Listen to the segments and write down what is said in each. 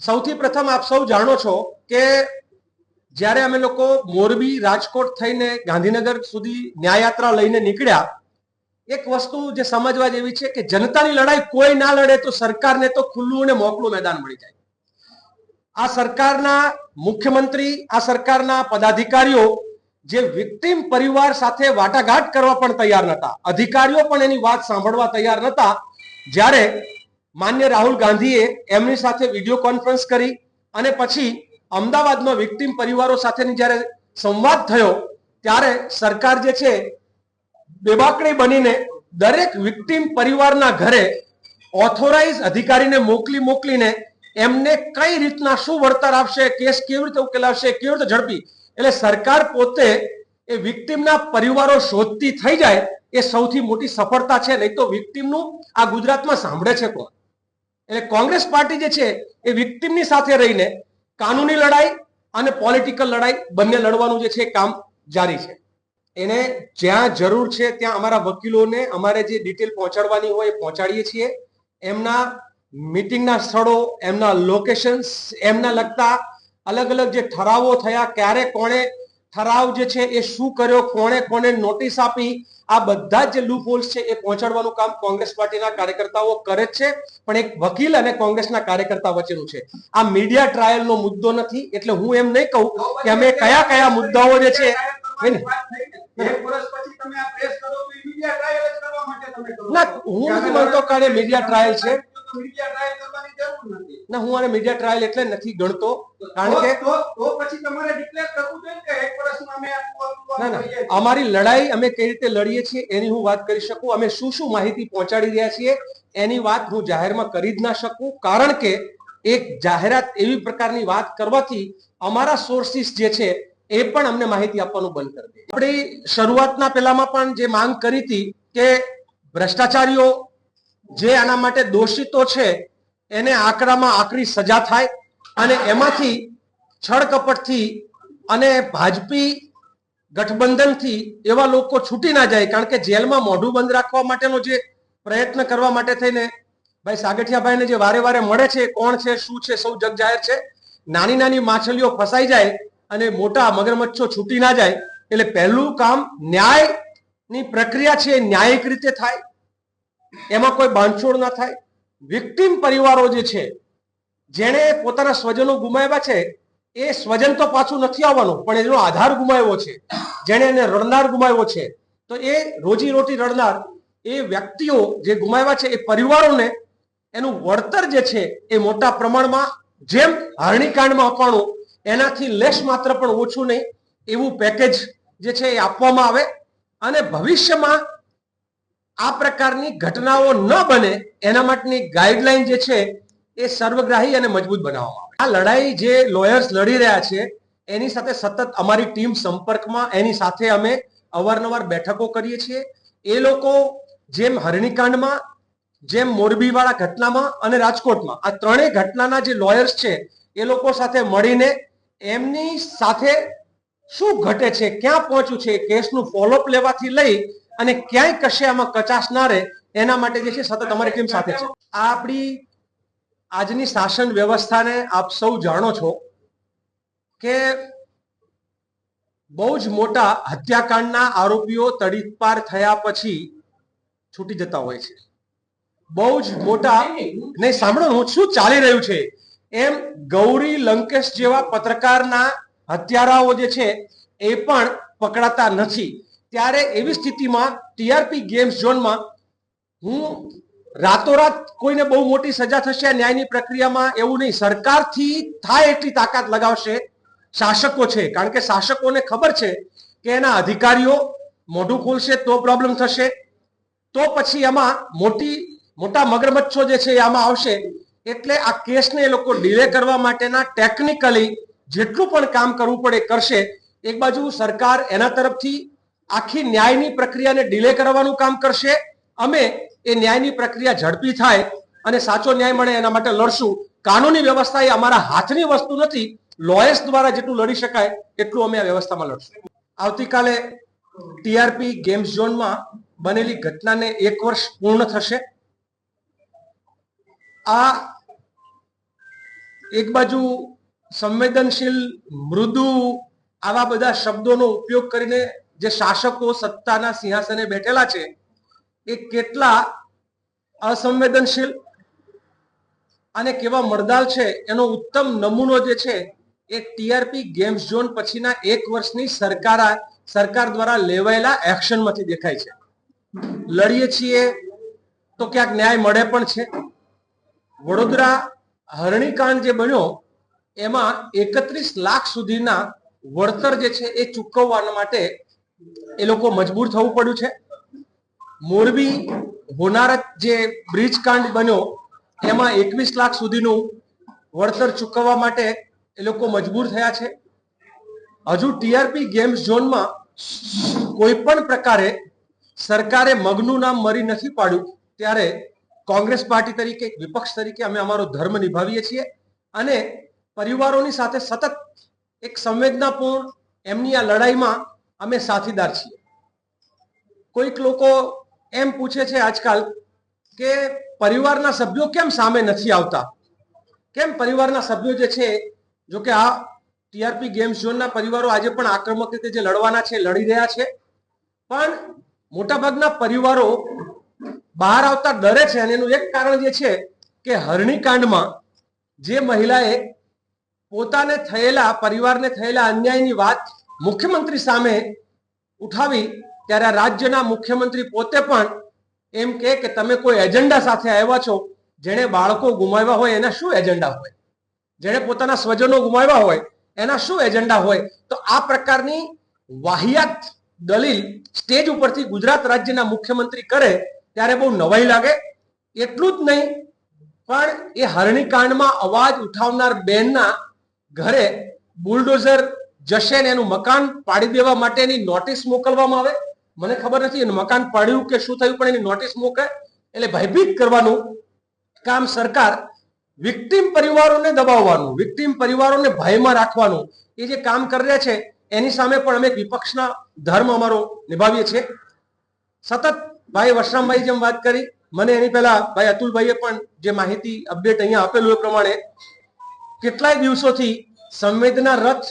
સૌથી પ્રથમ આપ સૌ જાણો છો કે જ્યારે અમે લોકો મોરબી રાજકોટ થઈને ગાંધીનગર સુધી ન્યાયયાત્રા લઈને નીકળ્યા, એક વસ્તુ જે સમજવા જેવી છે કે જનતાની લડાઈ કોઈ ના લડે તો સરકારને તો ખુલ્લું અને મોકળું મેદાન મળી જાય. આ સરકારના મુખ્યમંત્રી, આ સરકારના પદાધિકારીઓ જે વિક્ટિમ પરિવાર સાથે વાટાઘાટ કરવા પણ તૈયાર નહોતા, અધિકારીઓ પણ એની વાત સાંભળવા તૈયાર નહોતા, જ્યારે માન્ય રાહુલ ગાંધીએ એમની સાથે વીડિયો કોન્ફરન્સ કરી અને પછી અમદાવાદમાં વિક્ટિમ પરિવારો સાથેની જ્યારે સંવાદ થયો, ત્યારે સરકાર જે છે બેબાકડી બનીને દરેક વિક્ટિમ પરિવારના ઘરે ઓથોરાઇઝ અધિકારીને મોકલી મોકલીને એમને કઈ રીતના શું વળતર આપશે, કેસ કેવી રીતે ઉકેલાવશે કેવી રીતે ઝડપી, એટલે સરકાર પોતે એ વિક્ટિમના પરિવારો શોધતી થઈ જાય, એ સૌથી મોટી સફળતા છે. નહીં તો વિક્ટિમનું આ ગુજરાતમાં સાંભળે છે કોણ? એટલે કોંગ્રેસ પાર્ટી જે છે એ વિક્ટિમની સાથે રહીને કાનૂની લડાઈ અને પોલિટિકલ લડાઈ બંને લડવાનું જે છે કામ જારી છે. એને જ્યાં જરૂર છે ત્યાં અમારા વકીલોને અમારે જે ડિટેલ પહોંચાડવાની હોય એ પહોંચાડીએ છીએ. એમના મિટિંગના સ્થળો, એમના લોકેશન્સ એમના લગતા અલગ અલગ જે ઠરાવો થયા, ક્યારે, કોણે ઠરાવ જે છે એ શું કર્યો કોણે કોને નોટિસ આપી આ બધા જ લૂપ હોલ્સ છે એ પહોંચાડવાનું કામ કોંગ્રેસ પાર્ટીના કાર્યકર્તાઓ કરે જ છે પણ એક વકીલ અને કોંગ્રેસના કાર્યકર્તા વચ્ચેનું છે. આ મીડિયા ટ્રાયલનો મુદ્દો નથી એટલે હું એમ નહીં કહું કે અમે કયા કયા મુદ્દાઓ જે છે ના? હું નથી માનતો કે મીડિયા ટ્રાયલ છે. મીડિયા ટ્રાયલ કરવાની જરૂર નથી. ના હું આને મીડિયા ટ્રાયલ એટલે નથી ગણતો. કારણ કે તો તો પછી તમારે ડિક્લેર કરવું જોઈએ કે એક વર્ષમાં અમે આટલું આટલું ના ના. અમારી લડાઈ અમે કઈ રીતે લડીએ છીએ એની હું વાત કરી શકું. અમે શું શું માહિતી પહોંચાડી રહ્યા છીએ એની વાત હું જાહેરમાં કરી જ ના શકું. કારણ કે એક જાહેરાત એવી પ્રકારની વાત કરવાથી અમારા સોર્સિસ જે છે એ પણ અમને માહિતી આપવાનું બંધ કરી દે. આપણી શરૂઆતના પહેલામાં પણ જે માંગ કરી હતી કે ભ્રષ્ટાચારીઓ જે આના માટે દોષિતો છે, એને આકરામાં આકરી સજા થાય અને એમાંથી છળ કપટથી અને ભાજપી ગઠબંધનથી એવા લોકો છૂટી ના જાય, કારણ કે જેલમાં મોઢું બંધ રાખવા માટેનો જે પ્રયત્ન કરવા માટે થઈને ભાઈ સાગઠિયાભાઈને જે વારે વારે મળે છે, કોણ છે, શું છે, સૌ જગ જાહેર છે, નાની નાની માછલીઓ ફસાઈ જાય અને મોટા મગરમચ્છો છૂટી ના જાય, એટલે પહેલું કામ ન્યાયની પ્રક્રિયા છે એ ન્યાયિક રીતે થાય. એમાં કોઈ બાંધછોડ ના થાય. વિક્ટિમ પરિવારો જે છે, જેણે પોતાના સ્વજનો ગુમાવ્યા છે, એ સ્વજન તો પાછું નથી આવવાનું, પણ એનો આધાર ગુમાવ્યો છે. જેણે એને રડનાર ગુમાવ્યો છે. તો એ રોજી રોટી રડનાર, એ વ્યક્તિઓ જે ગુમાવ્યા છે, એ પરિવારોને એનું વળતર જે છે, એ મોટા પ્રમાણમાં જેમ હરણીકાંડમાં આપવાનું એનાથી લેશ માત્ર પણ ઓછું નહીં, એવું પેકેજ જે છે એ આપવામાં આવે. અને ભવિષ્યમાં આ પ્રકારની ઘટનાઓ ન બને, એના માટેની ગાઈડલાઈન જે છે, એ સર્વગ્રાહી અને મજબૂત બનાવવામાં આવે. આ લડાઈ જે લોયર્સ લડી રહ્યા છે, એની સાથે સતત અમારી ટીમ સંપર્કમાં, એની સાથે અમે અવારનવાર બેઠકો કરીએ છીએ. એ લોકો જેમ હરણીકાંડમાં, જેમ મોરબીવાળા ઘટનામાં અને રાજકોટમાં, આ ત્રણેય ઘટનાના જે લોયર્સ છે, એ લોકો સાથે મળીને એમની સાથે શું ઘટે છે, ક્યાં પહોંચ્યું છે કેસનું ફોલોઅપ લેવાથી લઈ અને ક્યાંય કશે આમાં કચાશ ના રહે એના માટે જે છે સતત અમારી ટીમ સાથે છે. આ આપણી આજની શાસન વ્યવસ્થાને આપ સૌ જાણો છો કે બહુ જ મોટા હત્યાકાંડના આરોપીઓ તડીપાર થયા પછી છૂટી જતા હોય છે. બહુ જ મોટા નહીં સાંભળો હું શું ચાલી રહ્યું છે? એમ ગૌરી લંકેશ જેવા પત્રકારના હત્યારાઓ જે છે એ પણ પકડાતા નથી. ત્યારે એવી સ્થિતિમાં ટીઆરપી ગેમ્સ ઝોનમાં હું રાતોરાત કોઈને બહુ મોટી સજા થશે, ન્યાયની પ્રક્રિયામાં એવું નહીં. સરકારથી થાય એટલી તાકાત લગાવશે શાસકો છે. કારણ કે શાસકોને ખબર છે કે એના અધિકારીઓ મોઢું ખોલશે તો પ્રોબ્લેમ થશે. તો પછી એમાં મોટી, મોટા મગરમચ્છો જે છે આમાં આવશે. એટલે આ કેસને એ લોકો ડિલે કરવા માટેના ટેકનિકલી જેટલું પણ કામ કરવું પડે કરશે. એક બાજુ સરકાર એના તરફથી આખી ન્યાયની પ્રક્રિયાને ડિલે કરવાનું કામ કરશે. અમે એ ન્યાયની પ્રક્રિયા ઝડપી થાય અને સાચો ન્યાય મળે એના માટે લડશું. કાનૂની વ્યવસ્થા એ અમારા હાથની વસ્તુ નથી. લોયર્સ દ્વારા જેટલું લડી શકાય એટલું અમે આ વ્યવસ્થામાં લડશું. આવતીકાલે ટીઆરપી ગેમ્સ ઝોનમાં બનેલી ઘટનાને એક વર્ષ પૂર્ણ થશે. આ એક બાજુ સંવેદનશીલ, મૃદુ આવા બધા શબ્દોનો ઉપયોગ કરીને જે શાસકો સત્તાના સિંહાસને બેઠેલા છે, એ કેટલા અસંવેદનશીલ અને કેવા મરદાલ છે, એનો ઉત્તમ નમૂનો જે છે, એ ટીઆરપી ગેમ્સ ઝોન પછીના એક વર્ષની સરકાર સરકાર દ્વારા લેવાયેલા એક્શનમાંથી દેખાય છે. લડીએ છીએ તો ક્યાંક ન્યાય મળે પણ છે. વડોદરા હરણીકાંડ જે બન્યો, એમાં એકત્રીસ લાખ સુધીના વળતર જે છે, એ ચૂકવવા માટે એ લોકો મજબૂર થવું પડ્યું છે. મોરબી હોનારત જે બ્રિજ કાંડ બન્યો, એમાં એકવીસ લાખ સુધીનું વળતર ચૂકવવા માટે એ લોકો મજબૂર થયા છે. હજુ ટીઆરપી ગેમ્સ ઝોનમાં કોઈ પણ પ્રકારે સરકારે મગનું નામ મરી નથી પાડ્યું, ત્યારે કોંગ્રેસ પાર્ટી તરીકે, વિપક્ષ તરીકે અમે અમારો ધર્મ નિભાવીએ છીએ અને પરિવારોની સાથે સતત એક સંવેદનાપૂર્ણ એમની આ લડાઈમાં અમે સાથીદાર છીએ. કોઈક લોકો એમ પૂછે છે આજકાલ કે પરિવારના સભ્યો કેમ સામે નથી આવતા? કેમ પરિવારના સભ્યો જે છે જો કે આ ટીઆરપી ગેમ્સ ઝોનના પરિવારો આજે પણ આક્રમક રીતે જે લડવાના છે, લડી રહ્યા છે. પણ મોટાભાગના પરિવારો બહાર આવતા ડરે છે અને એનું એક કારણ જે છે કે હરણીકાંડમાં જે મહિલાએ પોતાને થયેલા, પરિવારને થયેલા અન્યાયની વાત મુખ્યમંત્રી સામે ઉઠાવી ત્યારે રાજ્યના મુખ્યમંત્રી પોતે પણ એમ કહે કે તમે કોઈ એજન્ડા સાથે આવ્યા છો જેણે બાળકો ગુમાવ્યા હોય એના શું એજન્ડા હોય? જેણે પોતાના સ્વજનો ગુમાવ્યા હોય એના શું એજન્ડા હોય? તો આ પ્રકારની વાહિયાત દલીલ સ્ટેજ ઉપરથી ગુજરાત રાજ્યના મુખ્યમંત્રી કરે ત્યારે બહુ નવાઈ લાગે. એટલું જ નહીં, પણ એ હરણીકાંડમાં અવાજ ઉઠાવનાર બેનના ઘરે બુલડોઝર જશે ને એનું મકાન પાડી દેવા માટેની નોટિસ મોકલવામાં આવે? મને ખબર નથી, એનું મકાન પાડ્યું કે શું થયું, પણ એની નોટિસ મોકે એટલે ભયભીત કરવાનું કામ સરકાર વિક્ટિમ પરિવારોને દબાવવાનું, વિક્ટિમ પરિવારોને ભયમાં રાખવાનું. એ જે કામ કરી રહ્યા છે, એની સામે પણ અમે વિપક્ષના ધર્મ અમારો નિભાવીએ છીએ. સતત ભાઈ વશરામભાઈ જેમ વાત કરી, મને એની પહેલા ભાઈ અતુલભાઈએ પણ જે માહિતી અપડેટ અહીંયા આપેલું એ પ્રમાણે કેટલાય દિવસોથી સંવેદના રથ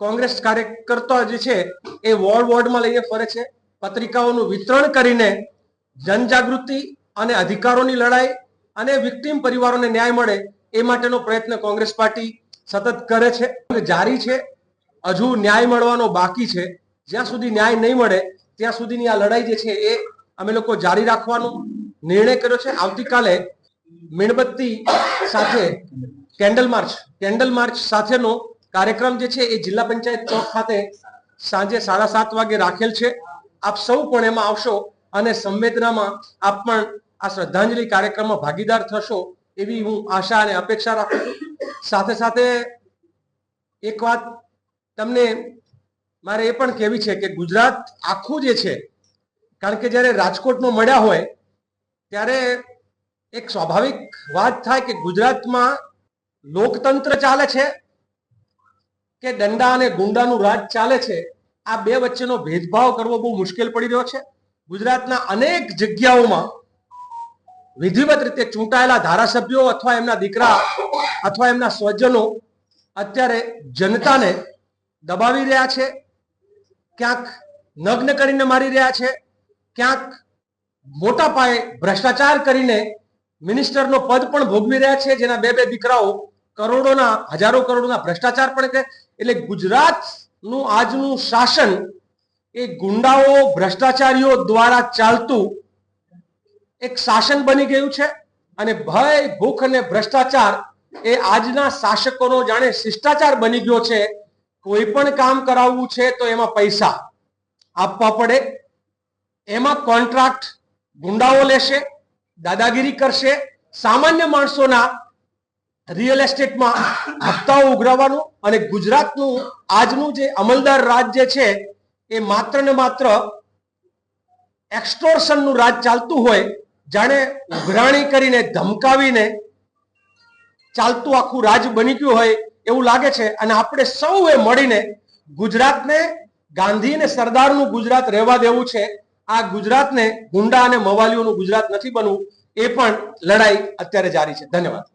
કોંગ્રેસ કાર્યકર્તા જે છે એ વોર્ડ વોર્ડમાં લઈને ફરે છે. પત્રિકાઓનું વિતરણ કરીને જનજાગૃતિ અને અધિકારોની લડાઈ અને વિક્ટિમ પરિવારોને ન્યાય મળે એ માટેનો પ્રયત્ન કોંગ્રેસ પાર્ટી સતત કરે છે. જારી છે. હજુ ન્યાય મળવાનો બાકી છે. જ્યાં સુધી ન્યાય નહીં મળે, ત્યાં સુધીની આ લડાઈ જે છે એ અમે લોકો જારી રાખવાનો નિર્ણય કર્યો છે. આવતીકાલે મીણબત્તી સાથે કેન્ડલ માર્ચ કેન્ડલ માર્ચ સાથેનો કાર્યક્રમ જે છે એ જિલ્લા પંચાયત ચોક ખાતે સાંજે સાડા સાત વાગે રાખેલ છે. આપ સૌ પણ એમાં આવશો અને સંવેદનામાં આપ પણ આ શ્રદ્ધાંજલિ કાર્યક્રમમાં ભાગીદાર થશો એવી હું આશા અને અપેક્ષા રાખું છું. સાથે સાથે એક વાત તમને મારે એ પણ કહેવી છે કે ગુજરાત આખું જે છે, કારણ કે જ્યારે રાજકોટમાં મળ્યા હોય, ત્યારે એક સ્વાભાવિક વાત થાય કે ગુજરાતમાં લોકતંત્ર ચાલે છે કે દંડા અને ગુંડાનું રાજ ચાલે છે, આ બે વચ્ચેનો ભેદભાવ કરવો બહુ મુશ્કેલ પડી રહ્યો છે. ગુજરાતના અનેક જગ્યાઓમાં વિધિવત રીતે ચૂંટાયેલા ધારાસભ્યો અથવા એમના દીકરા અથવા એમના સ્વજનો અત્યારે જનતાને દબાવી રહ્યા છે, ક્યાંક નગ્ન કરીને મારી રહ્યા છે, ક્યાંક મોટા પાયે ભ્રષ્ટાચાર કરીને મિનિસ્ટરનો પદ પણ ભોગવી રહ્યા છે, જેના બે બે દીકરાઓ કરોડોના, હજારો કરોડોના ભ્રષ્ટાચાર પણ એટલે ગુજરાતનું આજનું શાસન એ ગુંડાઓ, ભ્રષ્ટાચારીઓ દ્વારા ચાલતું એક શાસન બની ગયું છે અને ભય, ભૂખ અને ભ્રષ્ટાચાર એ આજના શાસકોનો જાણે શિષ્ટાચાર બની ગયો છે. કોઈ પણ કામ કરાવવું છે તો એમાં પૈસા આપવા પડે. એમાં કોન્ટ્રાક્ટ ગુંડાઓ લેશે, દાદાગીરી કરશે. સામાન્ય માણસોના રિયલ એસ્ટેટમાં હપ્તાઓ ઉઘરાવવાનું અને ગુજરાતનું આજનું જે અમલદાર રાજ જે છે, એ માત્ર ને માત્ર એક્સટોર્શનનું રાજ ચાલતું હોય, જાણે ઉઘરાણી કરીને ધમકાવીને ચાલતું આખું રાજ બની ગયું હોય એવું લાગે છે. અને આપણે સૌએ મળીને ગુજરાતને, ગાંધી અને સરદારનું ગુજરાત રહેવા દેવું છે. આ ગુજરાતને ગુંડા અને મવાલીઓનું ગુજરાત નથી બનવું, એ પણ લડાઈ અત્યારે જારી છે. ધન્યવાદ.